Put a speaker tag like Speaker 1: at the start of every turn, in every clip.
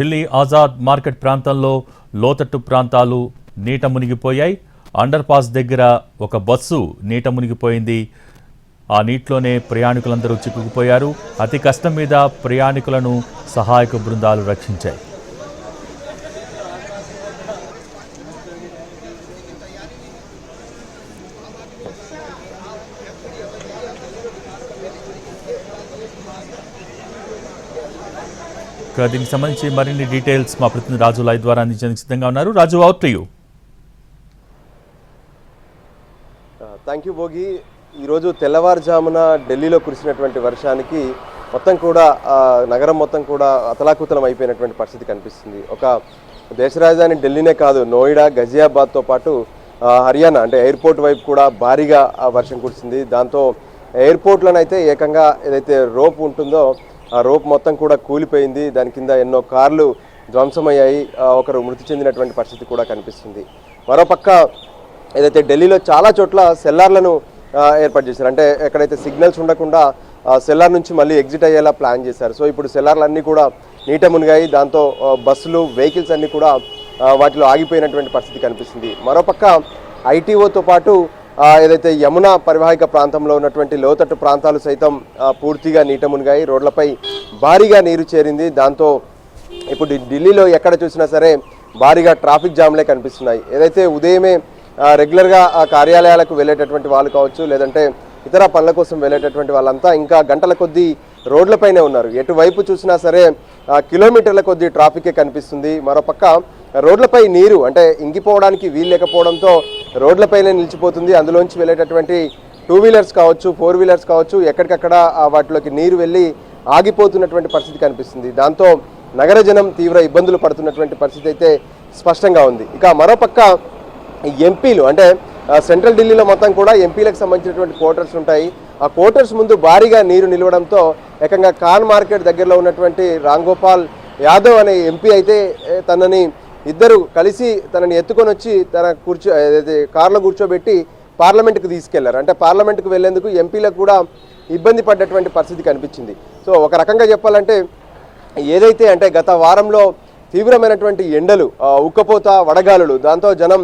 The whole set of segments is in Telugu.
Speaker 1: ఢిల్లీ ఆజాద్ మార్కెట్ ప్రాంతంలో లోతట్టు ప్రాంతాలు నీట మునిగిపోయాయి. అండర్ పాస్ దగ్గర ఒక బస్సు నీట మునిగిపోయింది. ఆ నీటిలోనే ప్రయాణికులందరూ చిక్కుకుపోయారు. అతి కష్టం మీద ప్రయాణికులను సహాయక బృందాలు రక్షించాయి. ఇక దీనికి సంబంధించి మరిన్ని డీటెయిల్స్ మా ప్రతినిధి రాజు లైవ్ ద్వారా అందించడానికి సిద్ధంగా ఉన్నారు. Raju over to you
Speaker 2: thank you Bhogi ఈరోజు తెల్లవారుజామున ఢిల్లీలో కురిసినటువంటి వర్షానికి మొత్తం కూడా నగరం మొత్తం కూడా అతలాకుతలం అయిపోయినటువంటి పరిస్థితి కనిపిస్తుంది. ఒక దేశ రాజధాని ఢిల్లీనే కాదు నోయిడా గజియాబాద్తో పాటు హర్యానా అంటే ఎయిర్పోర్ట్ వైపు కూడా భారీగా వర్షం కురిసింది. దాంతో ఎయిర్పోర్ట్లోనైతే ఏకంగా ఏదైతే రోప్ ఉంటుందో ఆ రోప్ మొత్తం కూడా కూలిపోయింది. దాని కింద ఎన్నో కార్లు ధ్వంసమయ్యాయి. ఒకరు మృతి చెందినటువంటి పరిస్థితి కూడా కనిపిస్తుంది. మరోపక్క ఏదైతే ఢిల్లీలో చాలా చోట్ల సెల్లార్లను ఏర్పాటు చేశారు. అంటే ఎక్కడైతే సిగ్నల్స్ ఉండకుండా సెల్లార్ నుంచి మళ్ళీ ఎగ్జిట్ అయ్యేలా ప్లాన్ చేశారు. సో ఇప్పుడు సెల్లార్లు అన్నీ కూడా నీట మునిగాయి. దాంతో బస్సులు వెహికల్స్ అన్నీ కూడా వాటిలో ఆగిపోయినటువంటి పరిస్థితి కనిపిస్తుంది. మరోపక్క ఐటీఓతో పాటు ఏదైతే యమునా పరివాహిక ప్రాంతంలో ఉన్నటువంటి లోతట్టు ప్రాంతాలు సైతం పూర్తిగా నీట మునిగాయి. రోడ్లపై భారీగా నీరు చేరింది. దాంతో ఇప్పుడు ఢిల్లీలో ఎక్కడ చూసినా సరే భారీగా ట్రాఫిక్ జామ్లే కనిపిస్తున్నాయి. ఏదైతే ఉదయమే రెగ్యులర్గా కార్యాలయాలకు వెళ్ళేటటువంటి వాళ్ళు కావచ్చు లేదంటే ఇతర పనుల కోసం వెళ్ళేటటువంటి వాళ్ళంతా ఇంకా గంటల కొద్దీ రోడ్లపైనే ఉన్నారు. ఎటువైపు చూసినా సరే కిలోమీటర్ల కొద్దీ ట్రాఫికే కనిపిస్తుంది. మరోపక్క రోడ్లపై నీరు అంటే ఇంగిపోవడానికి వీలు లేకపోవడంతో రోడ్లపైనే నిలిచిపోతుంది. అందులోంచి వెళ్ళేటటువంటి టూ వీలర్స్ కావచ్చు ఫోర్ వీలర్స్ కావచ్చు ఎక్కడికక్కడ వాటిలోకి నీరు వెళ్ళి ఆగిపోతున్నటువంటి పరిస్థితి కనిపిస్తుంది. దాంతో నగర జనం తీవ్ర ఇబ్బందులు పడుతున్నటువంటి పరిస్థితి అయితే స్పష్టంగా ఉంది. ఇక మరోపక్క ఎంపీలు అంటే సెంట్రల్ ఢిల్లీలో మొత్తం కూడా ఎంపీలకు సంబంధించినటువంటి క్వార్టర్స్ ఉంటాయి. ఆ క్వార్టర్స్ ముందు భారీగా నీరు నిలవడంతో ఏకంగా కాన్ మార్కెట్ దగ్గరలో ఉన్నటువంటి రాంగోపాల్ యాదవ్ అనే ఎంపీ అయితే తనని ఇద్దరు కలిసి తనని ఎత్తుకొని వచ్చి తన కూర్చో కార్లో కారులో కూర్చోబెట్టి పార్లమెంట్కి తీసుకెళ్ళారు. అంటే పార్లమెంట్కి వెళ్ళేందుకు ఎంపీలకు కూడా ఇబ్బంది పడ్డటువంటి పరిస్థితి కనిపించింది. సో ఒక రకంగా చెప్పాలంటే ఏదైతే అంటే గత వారంలో తీవ్రమైనటువంటి ఎండలు ఉక్కపోత వడగాలులు దాంతో జనం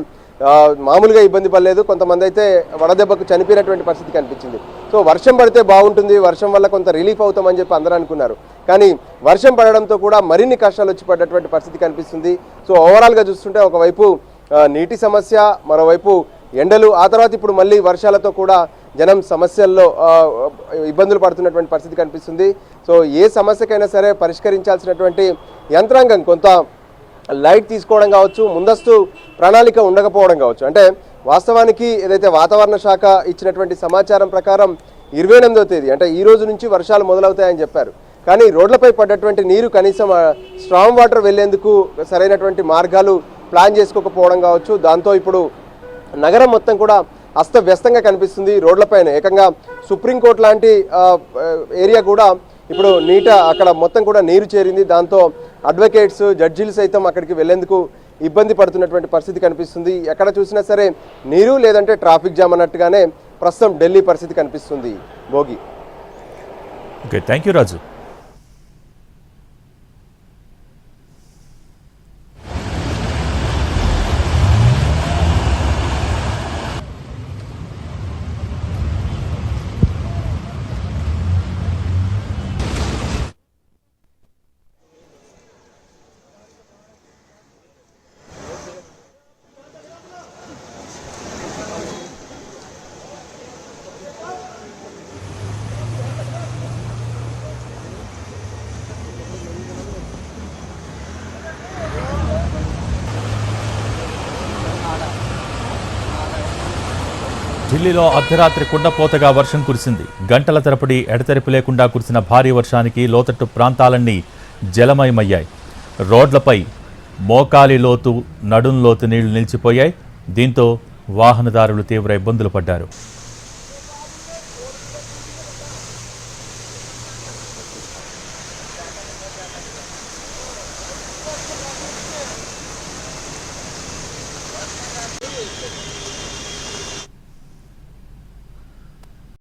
Speaker 2: మామూలుగా ఇబ్బంది పడలేదు. కొంతమంది అయితే వడదెబ్బకు చనిపోయినటువంటి పరిస్థితి కనిపించింది. సో వర్షం పడితే బాగుంటుంది వర్షం వల్ల కొంత రిలీఫ్ అవుతామని చెప్పి అందరూ అనుకున్నారు. కానీ వర్షం పడడంతో కూడా మరిన్ని కష్టాలు వచ్చి పడ్డటువంటి పరిస్థితి కనిపిస్తుంది. సో ఓవరాల్గా చూస్తుంటే ఒకవైపు నీటి సమస్య మరోవైపు ఎండలు ఆ తర్వాత ఇప్పుడు మళ్ళీ వర్షాలతో కూడా జనం సమస్యల్లో ఇబ్బందులు పడుతున్నటువంటి పరిస్థితి కనిపిస్తుంది. సో ఏ సమస్యకైనా సరే పరిష్కరించాల్సినటువంటి యంత్రాంగం కొంత లైట్ తీసుకోవడం కావచ్చు ముందస్తు ప్రణాళిక ఉండకపోవడం కావచ్చు. అంటే వాస్తవానికి ఏదైతే వాతావరణ శాఖ ఇచ్చినటువంటి సమాచారం ప్రకారం ఇరవై ఎనిమిదో తేదీ అంటే ఈ రోజు నుంచి వర్షాలు మొదలవుతాయని చెప్పారు. కానీ రోడ్లపై పడ్డటువంటి నీరు కనీసం స్ట్రాంగ్ వాటర్ వెళ్ళేందుకు సరైనటువంటి మార్గాలు ప్లాన్ చేసుకోకపోవడం కావచ్చు. దాంతో ఇప్పుడు నగరం మొత్తం కూడా అస్తవ్యస్తంగా కనిపిస్తుంది. రోడ్లపైన ఏకంగా సుప్రీంకోర్టు లాంటి ఏరియా కూడా ఇప్పుడు నీట అక్కడ మొత్తం కూడా నీరు చేరింది. దాంతో అడ్వకేట్స్ జడ్జీలు సైతం అక్కడికి వెళ్ళేందుకు ఇబ్బంది పడుతున్నటువంటి పరిస్థితి కనిపిస్తుంది. ఎక్కడ చూసినా సరే నీరు లేదంటే ట్రాఫిక్ జామ్ అన్నట్టుగానే ప్రస్తుతం ఢిల్లీ పరిస్థితి కనిపిస్తుంది. Bhogi.
Speaker 1: Okay thank you Raju. ఢిల్లీలో అర్ధరాత్రి కుండపోతగా వర్షం కురిసింది. గంటల తరబడి ఎడతెరిపి లేకుండా కురిసిన భారీ వర్షానికి లోతట్టు ప్రాంతాలన్నీ జలమయమయ్యాయి. రోడ్లపై మోకాలి లోతు నడుం లోతు నీళ్ళు నిలిచిపోయాయి. దీంతో వాహనదారులు తీవ్ర ఇబ్బందులు పడ్డారు.